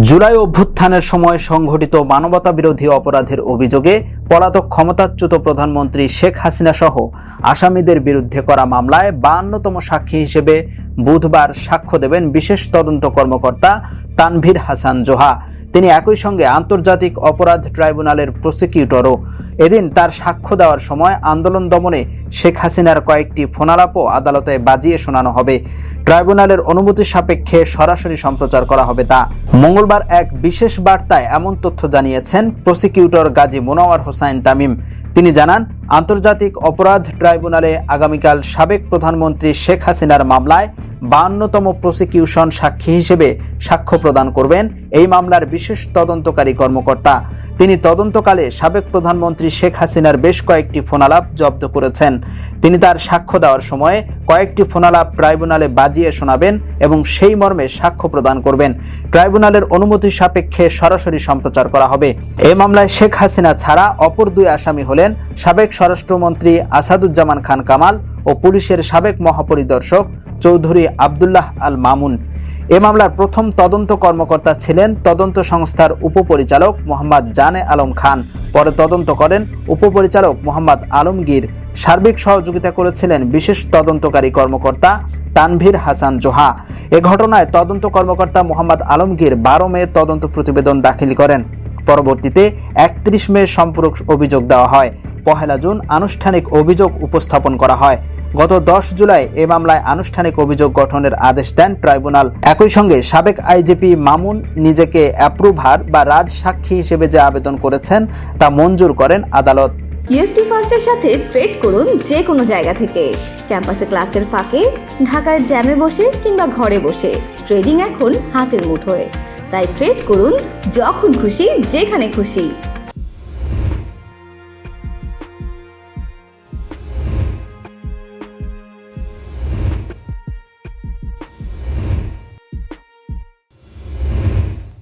জুলাই অভ্যুত্থানের সময় সংঘটিত মানবতা বিরোধী অপরাধের অভিযোগে পলাতক ক্ষমতাচ্যুত প্রধানমন্ত্রী শেখ হাসিনা সহ আসামিদের বিরুদ্ধে করা মামলায় বায়ান্নতম সাক্ষী হিসেবে বুধবার সাক্ষ্য দেবেন বিশেষ তদন্ত কর্মকর্তা তানভীর হাসান জোহা। তিনি একই সঙ্গে আন্তর্জাতিক অপরাধ ট্রাইব্যুনালের প্রসিকিউটরও। এদিন তার সাক্ষ্য দেওয়ার সময় আন্দোলন দমনে শেখ হাসিনার কয়েকটি ফোনালাপও আদালতে বাজিয়ে শোনানো হবে। ট্রাইব্যুনালের অনুমতি সাপেক্ষে সরাসরি সম্প্রচার করা হবে তা। মঙ্গলবার এক বিশেষ বার্তায় এমন তথ্য জানিয়েছেন প্রসিকিউটর গাজী মোনাওয়ার হোসাইন তামিম। তিনি জানান, আন্তর্জাতিক অপরাধ ট্রাইব্যুনালে আগামীকাল সাবেক প্রধানমন্ত্রী শেখ হাসিনার মামলায় বাহান্নতম প্রসিকিউশন সাক্ষী হিসেবে সাক্ষ্য প্রদান করবেন এই মামলার বিশেষ তদন্তকারী কর্মকর্তা। তিনি তদন্তকালে সাবেক প্রধানমন্ত্রী শেখ হাসিনার বেশ কয়েকটি ফোনালাপ জব্দ করেছেন। তিনি তার সাক্ষ্য দেওয়ার সময়ে কয়েকটি ফোনালাপ ট্রাইব্যুনালে বাজিয়ে শোনাবেন এবং সেই মর্মে সাক্ষ্য প্রদান করবেন। ট্রাইব্যুনালের অনুমতি সাপেক্ষে সরাসরি সম্প্রচার করা হবে। এই মামলায় শেখ হাসিনা ছাড়া অপর দুই আসামি হলেন সাবেক স্বরাষ্ট্রমন্ত্রী আসাদুজ্জামান খান কামাল ও পুলিশের সাবেক মহাপরিদর্শক চৌধুরী আবদুল্লাহ আল মামুন। এ মামলার প্রথম তদন্ত কর্মকর্তা ছিলেন তদন্ত সংস্থার উপপরিচালক মোহাম্মদ জানে আলম খান। পরে তদন্ত করেন উপপরিচালক মোহাম্মদ আলমগীর। সার্বিক সহযোগিতা করেছিলেন বিশেষ তদন্তকারী কর্মকর্তা তানভীর হাসান জোহা। এ ঘটনায় তদন্ত কর্মকর্তা মোহাম্মদ আলমগীর বারো মে তদন্ত প্রতিবেদন দাখিল করেন। পরবর্তীতে একত্রিশ মে সম্পূরক অভিযোগ দেওয়া হয়। পহেলা জুন আনুষ্ঠানিক অভিযোগ উপস্থাপন করা হয়। গত দশ জুলাই এ মামলায় আনুষ্ঠানিক অভিযোগ গঠনের আদেশ দেন ট্রাইব্যুনাল। একই সঙ্গে সাবেক আইজিপি মামুন নিজেকে অ্যাপ্রুভার বা রাজ সাক্ষী হিসেবে যে আবেদন করেছেন তা মঞ্জুর করেন আদালত। ইউএফটি ফার্স্টের সাথে ট্রেড করুন যে কোনো জায়গা থেকে। ক্যাম্পাসে ক্লাসের ফাঁকে, ঢাকার জ্যামে বসে কিংবা ঘরে বসে। ট্রেডিং এখন হাতের মুঠোয়। তাই ট্রেড করুন যখন খুশি, যেখানে খুশি।